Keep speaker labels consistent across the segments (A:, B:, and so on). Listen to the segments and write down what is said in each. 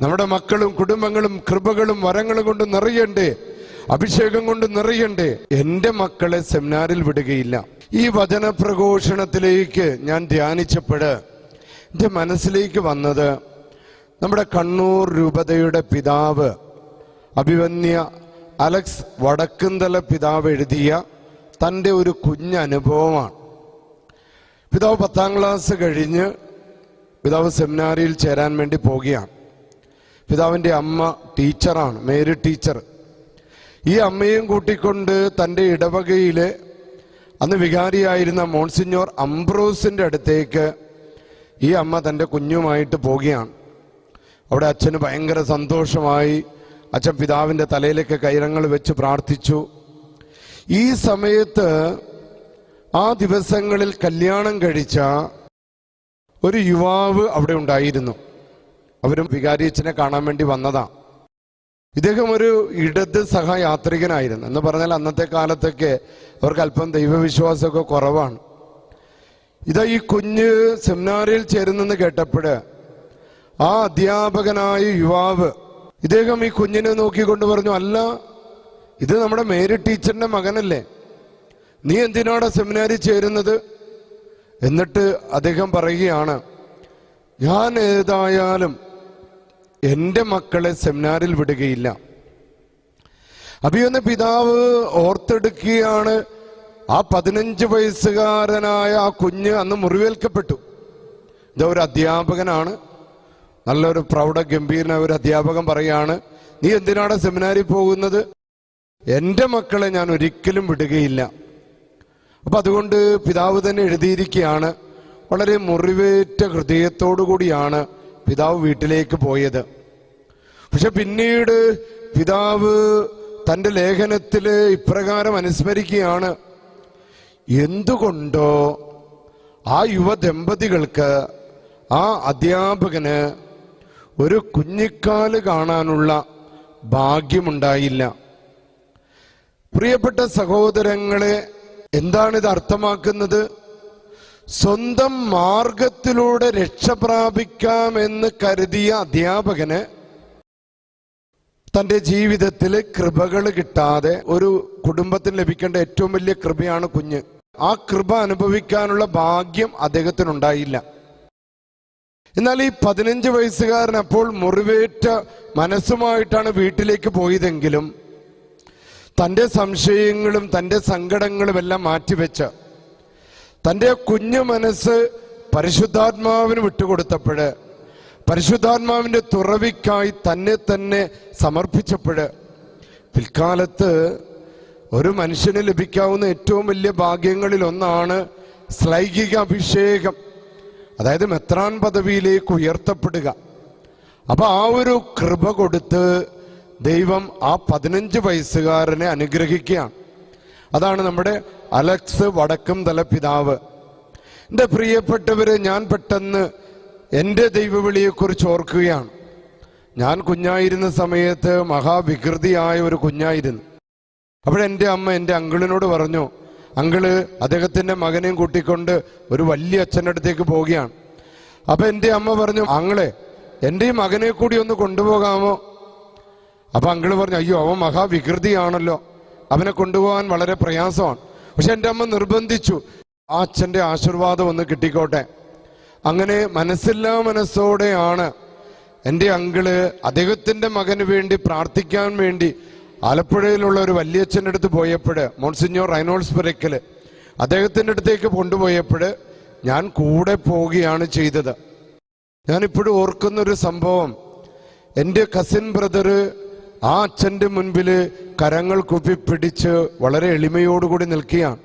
A: നമ്മുടെ മക്കളും കുടുംബങ്ങളും കൃപകളും വരങ്ങളും കൊണ്ട് നിറയണ്ടേ? അഭിഷേകം കൊണ്ട് നിറയണ്ടേ? എന്റെ മക്കളെ സെമിനാറിൽ വിടുകയില്ല. ഈ വചന പ്രഘോഷണത്തിലേക്ക് ഞാൻ ധ്യാനിച്ചപ്പോഴ് എന്റെ മനസ്സിലേക്ക് വന്നത് നമ്മുടെ കണ്ണൂർ രൂപതയുടെ പിതാവ് അഭിവന്യ അലക്സ് വടക്കുന്തല പിതാവ് എഴുതിയ തന്റെ ഒരു കുഞ്ഞനുഭവമാണ് പിതാവ് പത്താം ക്ലാസ് കഴിഞ്ഞ് പിതാവ് സെമിനാരിയിൽ ചേരാൻ വേണ്ടി പോവുകയാണ്. പിതാവിന്റെ അമ്മ ടീച്ചറാണ് മേരി ടീച്ചർ. ഈ അമ്മയും കൂട്ടിക്കൊണ്ട് തന്റെ ഇടവകയിലെ അന്ന് വികാരിയായിരുന്ന മോൺസിഞ്ഞോർ അംബ്രോസിന്റെ അടുത്തേക്ക് ഈ അമ്മ തന്റെ കുഞ്ഞുമായിട്ട് പോവുകയാണ്. അവിടെ അച്ഛന് ഭയങ്കര സന്തോഷമായി. അച്ഛൻ പിതാവിന്റെ തലയിലേക്ക് കൈരങ്ങൾ വെച്ച് പ്രാർത്ഥിച്ചു. ഈ സമയത്ത് ആ ദിവസങ്ങളിൽ കല്യാണം കഴിച്ച ഒരു യുവാവ് അവിടെ ഉണ്ടായിരുന്നു. അവരും വികാരിയച്ചനെ കാണാൻ വേണ്ടി വന്നതാ. ഇദ്ദേഹം ഒരു ഇടത് സഹയാത്രികനായിരുന്നു. എന്ന് പറഞ്ഞാൽ അന്നത്തെ കാലത്തൊക്കെ അവർക്ക് അല്പം ദൈവവിശ്വാസമൊക്കെ കുറവാണ്. ഇതാ ഈ കുഞ്ഞ് സെമിനാറിൽ ചേരുന്നെന്ന് കേട്ടപ്പോഴ് ആ അധ്യാപകനായ യുവാവ് ഇദ്ദേഹം ഈ കുഞ്ഞിനെ നോക്കിക്കൊണ്ട് പറഞ്ഞു അല്ല ഇത് നമ്മുടെ മേരി ടീച്ചറിന്റെ മകനല്ലേ. നീ എന്തിനാണ് സെമിനാരിൽ ചേരുന്നത്? എന്നിട്ട് അദ്ദേഹം പറയുകയാണ് ഞാൻ ഏതായാലും എന്റെ മക്കളെ സെമിനാറിൽ വിടുകയില്ല. അഭിയൊന്ന് പിതാവ് ഓർത്തെടുക്കുകയാണ് ആ പതിനഞ്ച് വയസ്സുകാരനായ ആ കുഞ്ഞ് അന്ന് മുറിവേൽക്കപ്പെട്ടു. ഇത് ഒരു അധ്യാപകനാണ് നല്ലൊരു പ്രൗഢ ഗംഭീരനായ ഒരു അധ്യാപകൻ പറയാണ് നീ എന്തിനാണ് സെമിനാരിൽ പോകുന്നത്? എന്റെ മക്കളെ ഞാൻ ഒരിക്കലും വിടുകയില്ല. അപ്പൊ അതുകൊണ്ട് പിതാവ് തന്നെ എഴുതിയിരിക്കുകയാണ് വളരെ മുറിവേറ്റ ഹൃദയത്തോടു കൂടിയാണ് പിതാവ് വീട്ടിലേക്ക് പോയത്. പക്ഷെ പിന്നീട് പിതാവ് തന്റെ ലേഖനത്തിൽ ഇപ്രകാരം അനുസ്മരിക്കുകയാണ്. എന്തുകൊണ്ടോ ആ യുവ ദമ്പതികൾക്ക് ആ അധ്യാപകന് ഒരു കുഞ്ഞിക്കാൽ കാണാനുള്ള ഭാഗ്യമുണ്ടായില്ല. പ്രിയപ്പെട്ട സഹോദരങ്ങളെ എന്താണ് ഇത് അർത്ഥമാക്കുന്നത്? സ്വന്തം മാർഗത്തിലൂടെ രക്ഷ പ്രാപിക്കാമെന്ന് കരുതിയ അധ്യാപകന് തന്റെ ജീവിതത്തിൽ കൃപകൾ കിട്ടാതെ ഒരു കുടുംബത്തിന് ലഭിക്കേണ്ട ഏറ്റവും വലിയ കൃപയാണ് കുഞ്ഞ്. ആ കൃപ അനുഭവിക്കാനുള്ള ഭാഗ്യം അദ്ദേഹത്തിനുണ്ടായില്ല. എന്നാൽ ഈ പതിനഞ്ച് വയസ്സുകാരൻ അപ്പോൾ മുറിവേറ്റ മനസ്സുമായിട്ടാണ് വീട്ടിലേക്ക് പോയതെങ്കിലും തന്റെ സംശയങ്ങളും തന്റെ സങ്കടങ്ങളും എല്ലാം മാറ്റിവെച്ച് തന്റെ കുഞ്ഞു മനസ്സ് പരിശുദ്ധാത്മാവിന് വിട്ടുകൊടുത്തപ്പോഴ് പരിശുദ്ധാത്മാവിന്റെ തുറവിക്കായി തന്നെ തന്നെ സമർപ്പിച്ചപ്പോഴ് പിൽക്കാലത്ത് ഒരു മനുഷ്യന് ലഭിക്കാവുന്ന ഏറ്റവും വലിയ ഭാഗ്യങ്ങളിൽ ഒന്നാണ് ശ്ലൈകിക അഭിഷേകം. അതായത് മെത്രാൻ പദവിയിലേക്ക് ഉയർത്തപ്പെടുക. അപ്പൊ ആ ഒരു കൃപ കൊടുത്ത് ദൈവം ആ പതിനഞ്ച് വയസ്സുകാരനെ അനുഗ്രഹിക്കുകയാണ്. അതാണ് നമ്മുടെ അലക്സ് വടക്കും തല പിതാവ്. എന്റെ പ്രിയപ്പെട്ടവരെ ഞാൻ പെട്ടെന്ന് എന്റെ ദൈവവിളിയെക്കുറിച്ച് ഓർക്കുകയാണ്. ഞാൻ കുഞ്ഞായിരുന്ന സമയത്ത് മഹാവികൃതിയായ ഒരു കുഞ്ഞായിരുന്നു. അപ്പോഴെന്റെ അമ്മ എന്റെ അങ്കിളിനോട് പറഞ്ഞു അങ്കിൾ അദ്ദേഹത്തിന്റെ മകനെയും കൂട്ടിക്കൊണ്ട് ഒരു വലിയ അച്ഛന്റെ അടുത്തേക്ക് പോവുകയാണ്. അപ്പം എന്റെ അമ്മ പറഞ്ഞു അങ്ങളെ എന്റെ ഈ മകനെ കൂടി ഒന്ന് കൊണ്ടുപോകാമോ? അപ്പം അങ്കിൾ പറഞ്ഞു അയ്യോ അവൻ മഹാവികൃതിയാണല്ലോ. അവനെ കൊണ്ടുപോകാൻ വളരെ പ്രയാസമാണ്. പക്ഷെ എന്റെ അമ്മ നിർബന്ധിച്ചു. ആ അച്ഛന്റെ ആശീർവാദം ഒന്ന് കിട്ടിക്കോട്ടെ. അങ്ങനെ മനസ്സില്ലാ മനസ്സോടെയാണ് എന്റെ അങ്കിൾ അദ്ദേഹത്തിന്റെ മകന് വേണ്ടി പ്രാർത്ഥിക്കാൻ വേണ്ടി ആലപ്പുഴയിലുള്ള ഒരു വല്യച്ഛന്റെ അടുത്ത് പോയപ്പോൾ മോൺസിഞ്ഞോർ റൈനോൾസ് പുരക്കൽ അദ്ദേഹത്തിന്റെ അടുത്തേക്ക് കൊണ്ടുപോയപ്പോൾ ഞാൻ കൂടെ പോവുകയാണ് ചെയ്തത്. ഞാനിപ്പോഴും ഓർക്കുന്നൊരു സംഭവം. എന്റെ കസിൻ ബ്രദർ ആ അച്ഛന്റെ മുൻപിൽ കരങ്ങൾ കുപ്പിപ്പിടിച്ച് വളരെ എളിമയോടുകൂടി നിൽക്കുകയാണ്.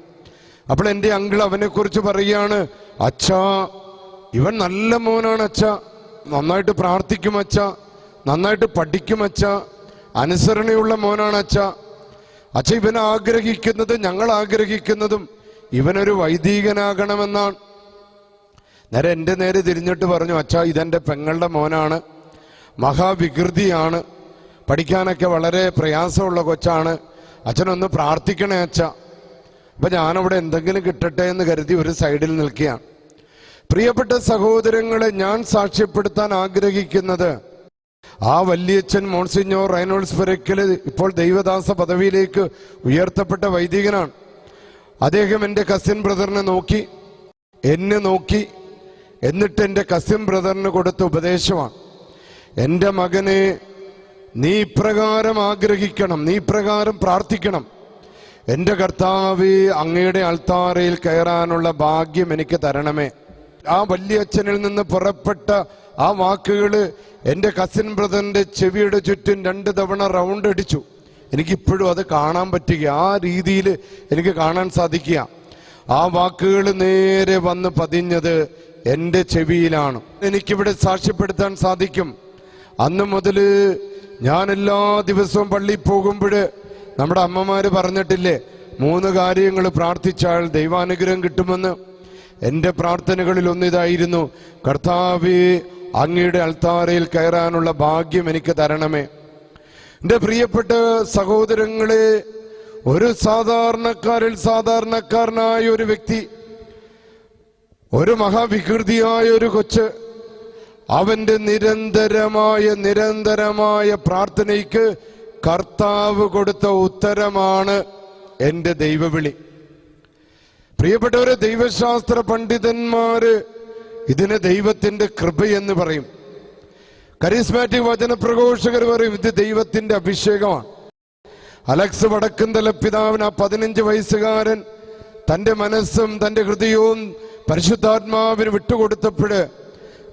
A: അപ്പോൾ എന്റെ അങ്കിൾ അവനെക്കുറിച്ച് പറയുകയാണ് അച്ഛാ ഇവൻ നല്ല മോനാണ് അച്ഛ. നന്നായിട്ട് പ്രാർത്ഥിക്കും അച്ഛ. നന്നായിട്ട് പഠിക്കും അച്ഛ. അനുസരണയുള്ള മോനാണ് അച്ഛ. അച്ഛ ഇവൻ ആഗ്രഹിക്കുന്നത് ഞങ്ങൾ ആഗ്രഹിക്കുന്നതും ഇവനൊരു വൈദികനാകണമെന്നാണ്. നേരെ എന്റെ നേരെ തിരിഞ്ഞിട്ട് പറഞ്ഞു അച്ഛ ഇതെന്റെ പെങ്ങളുടെ മോനാണ്. മഹാവികൃതിയാണ്. പഠിക്കാനൊക്കെ വളരെ പ്രയാസമുള്ള കൊച്ചാണ്. അച്ഛനൊന്ന് പ്രാർത്ഥിക്കണേ അച്ഛ. അപ്പൊ ഞാനവിടെ എന്തെങ്കിലും കിട്ടട്ടെ എന്ന് കരുതി ഒരു സൈഡിൽ നിൽക്കുകയാണ്. പ്രിയപ്പെട്ട സഹോദരങ്ങളെ ഞാൻ സാക്ഷ്യപ്പെടുത്താൻ ആഗ്രഹിക്കുന്നത് ആ വല്യച്ഛൻ മോൺസിഞ്ഞോ റൈനോൾസ് പെരക്കൽ ഇപ്പോൾ ദൈവദാസ പദവിയിലേക്ക് ഉയർത്തപ്പെട്ട വൈദികനാണ്. അദ്ദേഹം എന്റെ കസിൻ ബ്രദറിനെ നോക്കി എന്നെ നോക്കി എന്നിട്ട് എന്റെ കസിൻ ബ്രദറിന് കൊടുത്ത ഉപദേശമാണ്. എന്റെ മകനെ നീ ഇപ്രകാരം ആഗ്രഹിക്കണം നീ ഇപ്രകാരം പ്രാർത്ഥിക്കണം. എന്റെ കർത്താവ് അങ്ങയുടെ അൾത്താറയിൽ കയറാനുള്ള ഭാഗ്യം എനിക്ക് തരണമേ. ആ വല്യച്ഛനിൽ നിന്ന് പുറപ്പെട്ട ആ വാക്കുകൾ എന്റെ കസിൻ ബ്രദറിന്റെ ചെവിയുടെ ചുറ്റും രണ്ട് തവണ റൗണ്ട് അടിച്ചു. എനിക്കിപ്പോഴും അത് കാണാൻ പറ്റുക ആ രീതിയിൽ എനിക്ക് കാണാൻ സാധിക്കുക. ആ വാക്കുകൾ നേരെ വന്ന് പതിഞ്ഞത് എന്റെ ചെവിയിലാണ്. എനിക്കിവിടെ സാക്ഷ്യപ്പെടുത്താൻ സാധിക്കും. അന്ന് മുതൽ ഞാൻ എല്ലാ ദിവസവും പള്ളി പോകുമ്പോൾ നമ്മുടെ അമ്മമാർ പറഞ്ഞിട്ടില്ലേ മൂന്ന് കാര്യങ്ങൾ പ്രാർത്ഥിച്ചാൽ ദൈവാനുഗ്രഹം കിട്ടുമെന്ന്. എന്റെ പ്രാർത്ഥനകളിൽ ഒന്നിതായിരുന്നു കർത്താവേ അങ്ങയുടെ അൾത്താരയിൽ കയറാനുള്ള ഭാഗ്യം എനിക്ക് തരണമേ. എന്റെ പ്രിയപ്പെട്ട സഹോദരങ്ങളെ ഒരു സാധാരണക്കാരിൽ സാധാരണക്കാരനായ ഒരു വ്യക്തി ഒരു മഹാവികൃതിയായ ഒരു കൊച്ച് അവന്റെ നിരന്തരമായ നിരന്തരമായ പ്രാർത്ഥനയ്ക്ക് കർത്താവ് കൊടുത്ത ഉത്തരമാണ് എന്റെ ദൈവവിളി. പ്രിയപ്പെട്ടവരെ ദൈവശാസ്ത്ര പണ്ഡിതന്മാര് ഇതിന് ദൈവത്തിന്റെ കൃപയെന്ന് പറയും. കരിസ്മാറ്റിക് വചന പ്രഘോഷകർ പറയും ഇത് ദൈവത്തിന്റെ അഭിഷേകമാണ്. അലക്സ് വടക്കുന്തല പിതാവിന് ആ പതിനഞ്ച് വയസ്സുകാരൻ തന്റെ മനസ്സും തന്റെ ഹൃദയവും പരിശുദ്ധാത്മാവിന് വിട്ടുകൊടുത്തപ്പോഴ്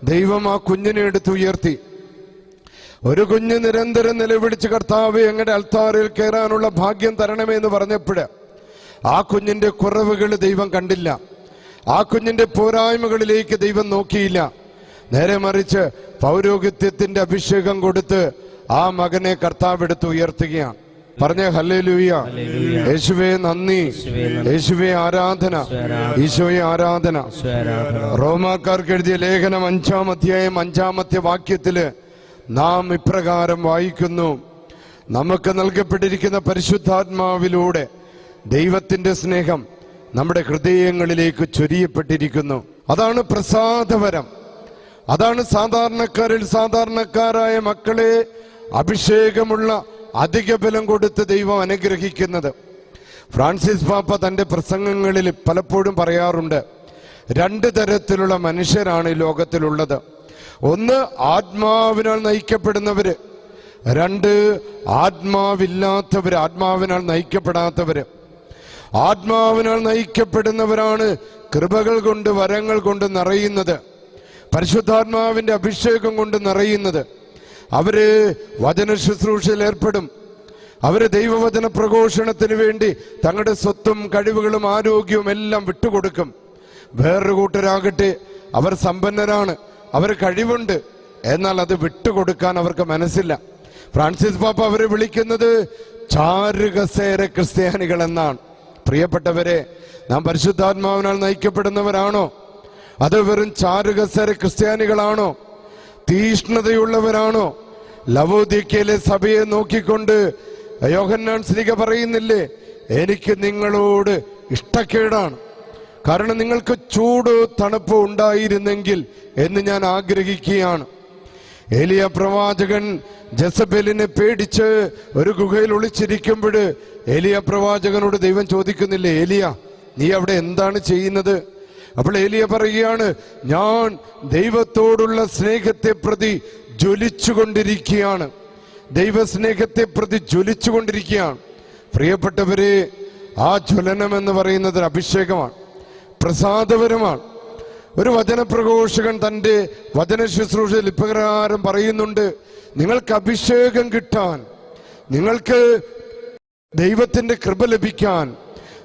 A: ദൈവം ആ കുഞ്ഞിനെ എടുത്ത് ഉയർത്തി. ഒരു കുഞ്ഞ് നിരന്തരം നിലവിളിച്ച് കർത്താവ് എങ്ങനെ അൽത്താറിൽ കയറാനുള്ള ഭാഗ്യം തരണമേ എന്ന് പറഞ്ഞപ്പോഴ് ആ കുഞ്ഞിന്റെ കുറവുകൾ ദൈവം കണ്ടില്ല. ആ കുഞ്ഞിന്റെ പോരായ്മകളിലേക്ക് ദൈവം നോക്കിയില്ല. നേരെ മറിച്ച് പൗരോഹിത്യത്തിന്റെ അഭിഷേകം കൊടുത്ത് ആ മകനെ കർത്താവ് എടുത്ത് ഉയർത്തുകയാണ്. പറഞ്ഞ ഹല്ലേലൂയ. യേശുവേ നന്ദി. യേശുവേ ആരാധന. ഈശോയെ ആരാധന. റോമാക്കാർക്ക് എഴുതിയ ലേഖനം അഞ്ചാം അധ്യായം അഞ്ചാമത്തെ വാക്യത്തിൽ നാം ഇപ്രകാരം വായിക്കുന്നു. നമുക്ക് നൽകപ്പെട്ടിരിക്കുന്ന പരിശുദ്ധാത്മാവിലൂടെ ദൈവത്തിന്റെ സ്നേഹം നമ്മുടെ ഹൃദയങ്ങളിലേക്ക് ചൊരിയപ്പെട്ടിരിക്കുന്നു. അതാണ് പ്രസാദവരം. അതാണ് സാധാരണക്കാരിൽ സാധാരണക്കാരായ മക്കളെ അഭിഷേകമുള്ള അധിക ബലം കൊടുത്ത് ദൈവം അനുഗ്രഹിക്കുന്നത്. ഫ്രാൻസിസ് പാപ്പ തന്റെ പ്രസംഗങ്ങളിൽ പലപ്പോഴും പറയാറുണ്ട് രണ്ട് തരത്തിലുള്ള മനുഷ്യരാണ് ഈ ലോകത്തിലുള്ളത്. ഒന്ന് ആത്മാവിനാൽ നയിക്കപ്പെടുന്നവര് രണ്ട് ആത്മാവില്ലാത്തവര് ആത്മാവിനാൽ നയിക്കപ്പെടാത്തവര് ആത്മാവിനാൽ നയിക്കപ്പെടുന്നവരാണ് കൃപകൾ കൊണ്ട് വരങ്ങൾ കൊണ്ട് നിറയുന്നത്. പരിശുദ്ധാത്മാവിന്റെ അഭിഷേകം കൊണ്ട് നിറയുന്നത്. അവർ വചന ശുശ്രൂഷയിൽ ഏർപ്പെടും. അവർ ദൈവവചന പ്രഘോഷണത്തിന് വേണ്ടി തങ്ങളുടെ സ്വത്തും കഴിവുകളും ആരോഗ്യവും എല്ലാം വിട്ടുകൊടുക്കും. വേറൊരു കൂട്ടരാകട്ടെ അവർ സമ്പന്നരാണ് അവർ കഴിവുണ്ട്. എന്നാൽ അത് വിട്ടുകൊടുക്കാൻ അവർക്ക് മനസ്സില്ല. ഫ്രാൻസിസ് പാപ്പ അവരെ വിളിക്കുന്നത് ചാരുകസേര ക്രിസ്ത്യാനികൾ എന്നാണ്. പ്രിയപ്പെട്ടവരെ നാം പരിശുദ്ധാത്മാവിനാൽ നയിക്കപ്പെടുന്നവരാണോ? അത് വെറും ചാരുകസേര ക്രിസ്ത്യാനികളാണോ? തീഷ്ണതയുള്ളവരാണോ? ലവോദിക്കയിലെ സഭയെ നോക്കിക്കൊണ്ട് യോഹന്നാൻ സ്ലിക പറയുന്നില്ലേ എനിക്ക് നിങ്ങളോട് ഇഷ്ടക്കേടാണ്. കാരണം നിങ്ങൾക്ക് ചൂട് തണുപ്പ് ഉണ്ടായിരുന്നെങ്കിൽ എന്ന് ഞാൻ ആഗ്രഹിക്കുകയാണ്. എലിയ പ്രവാചകൻ ജസബലിനെ പേടിച്ച് ഒരു ഗുഹയിൽ ഒളിച്ചിരിക്കുമ്പോൾ എലിയ പ്രവാചകനോട് ദൈവം ചോദിക്കുന്നില്ലേ എലിയ നീ അവിടെ എന്താണ് ചെയ്യുന്നത്? അപ്പോൾ ഏലിയ പറയുകയാണ് ഞാൻ ദൈവത്തോടുള്ള സ്നേഹത്തെ പ്രതി ജ്വലിച്ചുകൊണ്ടിരിക്കുകയാണ്. ദൈവസ്നേഹത്തെ പ്രതി ജ്വലിച്ചുകൊണ്ടിരിക്കുകയാണ്. പ്രിയപ്പെട്ടവരെ ആ ജ്വലനം എന്ന് പറയുന്നത് അഭിഷേകമാണ് പ്രസാദപരമാണ്. ഒരു വചനപ്രഘോഷകൻ തന്റെ വചന ശുശ്രൂഷയിൽ ഇപ്രകാരം പറയുന്നുണ്ട് നിങ്ങൾക്ക് അഭിഷേകം കിട്ടാൻ നിങ്ങൾക്ക് ദൈവത്തിന്റെ കൃപ ലഭിക്കാൻ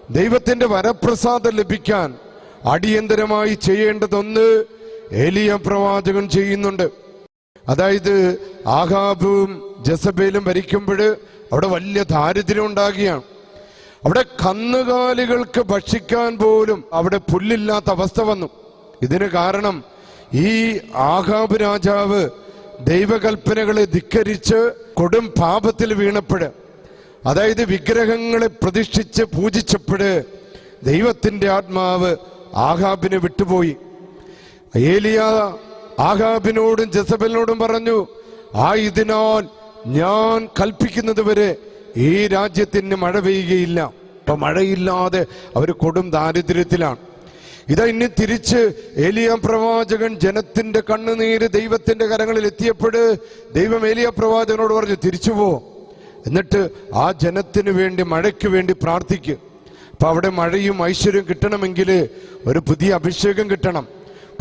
A: ദൈവത്തിന്റെ വരപ്രസാദം ലഭിക്കാൻ അടിയന്തരമായി ചെയ്യേണ്ടതൊന്ന് എലിയ പ്രവാചകൻ ചെയ്യുന്നുണ്ട്. അതായത് ആഹാബും ജസബേലും ഭരിക്കുമ്പോൾ അവിടെ വലിയ ദാരിദ്ര്യം ഉണ്ടാകുകയാണ്. അവിടെ കന്നുകാലികൾക്ക് ഭക്ഷിക്കാൻ പോലും അവിടെ പുല്ലില്ലാത്ത അവസ്ഥ വന്നു. ഇതിന് കാരണം ഈ ആഹാബ് രാജാവ് ദൈവകൽപ്പനകളെ ധിക്കരിച്ച് കൊടും പാപത്തിൽ വീണപ്പോഴ് അതായത് വിഗ്രഹങ്ങളെ പ്രതിഷ്ഠിച്ച് പൂജിച്ചപ്പോഴ് ദൈവത്തിന്റെ ആത്മാവ് ആഹാബിനെ വിട്ടുപോയി. ഏലിയ ആഹാബിനോടും ജസബലിനോടും പറഞ്ഞു ആയതിനാൽ ഞാൻ കൽപ്പിക്കുന്നത് വരെ ഈ രാജ്യത്തിന് മഴ പെയ്യുകയില്ല. അപ്പൊ മഴയില്ലാതെ അവർ കൊടും ദാരിദ്ര്യത്തിലാണ്. ഇതാ ഇനി തിരിച്ച് ഏലിയ പ്രവാചകൻ ജനത്തിന്റെ കണ്ണുനീര് ദൈവത്തിന്റെ കരങ്ങളിൽ എത്തിയപ്പോഴ് ദൈവം ഏലിയ പ്രവാചകനോട് പറഞ്ഞു തിരിച്ചു പോ. എന്നിട്ട് ആ ജനത്തിന് വേണ്ടി മഴയ്ക്ക് വേണ്ടി പ്രാർത്ഥിക്കും. അപ്പൊ അവിടെ മഴയും ഐശ്വര്യവും കിട്ടണമെങ്കിൽ ഒരു പുതിയ അഭിഷേകം കിട്ടണം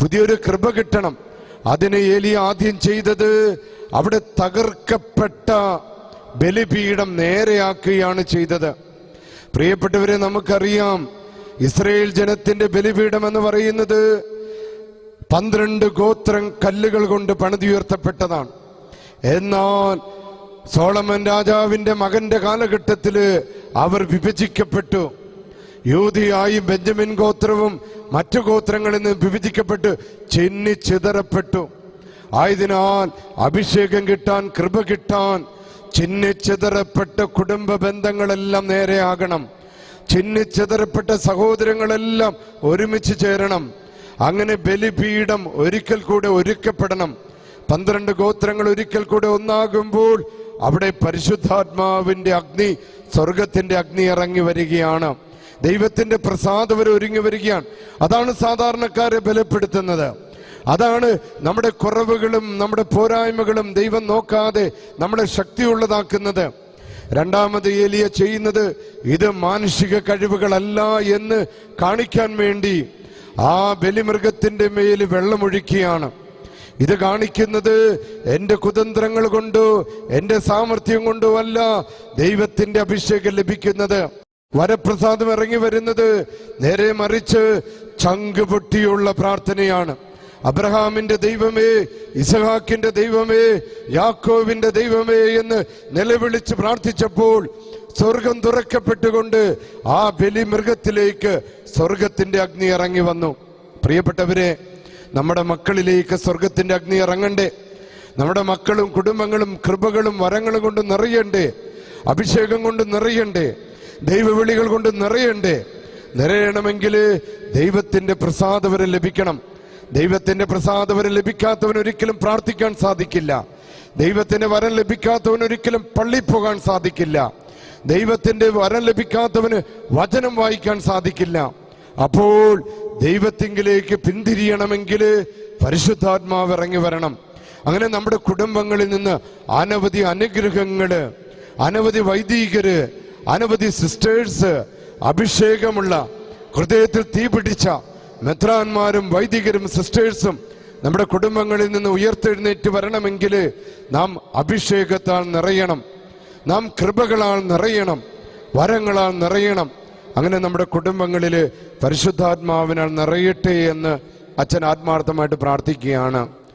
A: പുതിയൊരു കൃപ കിട്ടണം. അതിന് എലി ആദ്യം ചെയ്തത് അവിടെ തകർക്കപ്പെട്ട ബലിപീഠം നേരെയാക്കുകയാണ് ചെയ്തത്. പ്രിയപ്പെട്ടവരെ നമുക്കറിയാം ഇസ്രയേൽ ജനത്തിന്റെ ബലിപീഠം എന്ന് പറയുന്നത് പന്ത്രണ്ട് ഗോത്രം കല്ലുകൾ കൊണ്ട് പണിതുയർത്തപ്പെട്ടതാണ്. എന്നാൽ സോളമൻ രാജാവിന്റെ മകന്റെ കാലഘട്ടത്തിൽ അവർ വിഭജിക്കപ്പെട്ടു. യൂതിയായും ബെഞ്ചമിൻ ഗോത്രവും മറ്റു ഗോത്രങ്ങളിൽ നിന്ന് വിഭജിക്കപ്പെട്ട് ചിന്നി ചിതറപ്പെട്ടു. ആയതിനാൽ അഭിഷേകം കിട്ടാൻ കൃപ കിട്ടാൻ ചിന്നിച്ചിതറപ്പെട്ട കുടുംബ ബന്ധങ്ങളെല്ലാം നേരെയാകണം ചിന്നിച്ചിതറപ്പെട്ട സഹോദരങ്ങളെല്ലാം ഒരുമിച്ച് ചേരണം. അങ്ങനെ ബലിപീഠം ഒരിക്കൽ കൂടെ ഒരുക്കപ്പെടണം. പന്ത്രണ്ട് ഗോത്രങ്ങൾ ഒരിക്കൽ കൂടെ ഒന്നാകുമ്പോൾ അവിടെ പരിശുദ്ധാത്മാവിന്റെ അഗ്നി സ്വർഗത്തിന്റെ അഗ്നി ഇറങ്ങി വരികയാണ്. ദൈവത്തിന്റെ വരെ ഒരുങ്ങി വരികയാണ്. അതാണ് സാധാരണക്കാരെ ബലപ്പെടുത്തുന്നത്. അതാണ് നമ്മുടെ കുറവുകളും നമ്മുടെ പോരായ്മകളും ദൈവം നോക്കാതെ നമ്മളെ ശക്തിയുള്ളതാക്കുന്നത്. രണ്ടാമത് ഏലിയ ചെയ്യുന്നത് ഇത് മാനുഷിക കഴിവുകളല്ല എന്ന് കാണിക്കാൻ വേണ്ടി ആ ബലിമൃഗത്തിന്റെ മേൽ വെള്ളമൊഴിക്കുകയാണ് ഇത് കാണിക്കുന്നത് എന്റെ കുതന്ത്രങ്ങൾ കൊണ്ടോ എന്റെ സാമർഥ്യം കൊണ്ടോ അല്ല ദൈവത്തിന്റെ അഭിഷേകം ലഭിക്കുന്നത്. വരപ്രസാദം ഇറങ്ങി വരുന്നത് നേരെ മറിച്ച് ചങ്ക് പൊട്ടിയുള്ള പ്രാർത്ഥനയാണ്. അബ്രഹാമിന്റെ ദൈവമേ ഇസഹാക്കിന്റെ ദൈവമേ യാക്കോവിന്റെ ദൈവമേ എന്ന് നിലവിളിച്ച് പ്രാർത്ഥിച്ചപ്പോൾ സ്വർഗം തുറക്കപ്പെട്ടുകൊണ്ട് ആ ബലിമൃഗത്തിലേക്ക് സ്വർഗത്തിന്റെ അഗ്നി ഇറങ്ങി വന്നു. പ്രിയപ്പെട്ടവരെ നമ്മുടെ മക്കളിലേക്ക് സ്വർഗത്തിന്റെ അഗ്നി ഇറങ്ങണ്ടേ? നമ്മുടെ മക്കളും കുടുംബങ്ങളും കൃപകളും വരങ്ങളും കൊണ്ട് നിറയണ്ടേ? അഭിഷേകം കൊണ്ട് നിറയണ്ടേ? ദൈവവിളികൾ കൊണ്ട് നിറയണ്ടേ? നിറയണമെങ്കിൽ ദൈവത്തിന്റെ പ്രസാദവരെ ലഭിക്കണം. ദൈവത്തിന്റെ പ്രസാദവരെ ലഭിക്കാത്തവൻ ഒരിക്കലും പ്രാർത്ഥിക്കാൻ സാധിക്കില്ല. ദൈവത്തിന്റെ വരം ലഭിക്കാത്തവൻ ഒരിക്കലും പള്ളി പോകാൻ സാധിക്കില്ല. ദൈവത്തിന്റെ വരം ലഭിക്കാത്തവന് വചനം വായിക്കാൻ സാധിക്കില്ല. അപ്പോൾ ദൈവത്തിങ്കിലേക്ക് പിന്തിരിയണമെങ്കിൽ പരിശുദ്ധാത്മാവ് ഇറങ്ങി വരണം. അങ്ങനെ നമ്മുടെ കുടുംബങ്ങളിൽ നിന്ന് അനവധി അനുഗ്രഹങ്ങൾ അനവധി വൈദികര് അനവധി സിസ്റ്റേഴ്സ് അഭിഷേകമുള്ള ഹൃദയത്തിൽ തീ പിടിച്ച മെത്രാന്മാരും വൈദികരും സിസ്റ്റേഴ്സും നമ്മുടെ കുടുംബങ്ങളിൽ നിന്ന് ഉയർത്തെഴുന്നേറ്റ് വരണമെങ്കിൽ നാം അഭിഷേകത്താൽ നിറയണം. നാം കൃപകളാൽ നിറയണം. വരങ്ങളാൽ നിറയണം. അങ്ങനെ നമ്മുടെ കുടുംബങ്ങളിൽ പരിശുദ്ധാത്മാവിനാൽ നിറയട്ടെ എന്ന് അച്ഛൻ ആത്മാർത്ഥമായിട്ട് പ്രാർത്ഥിക്കുകയാണ്.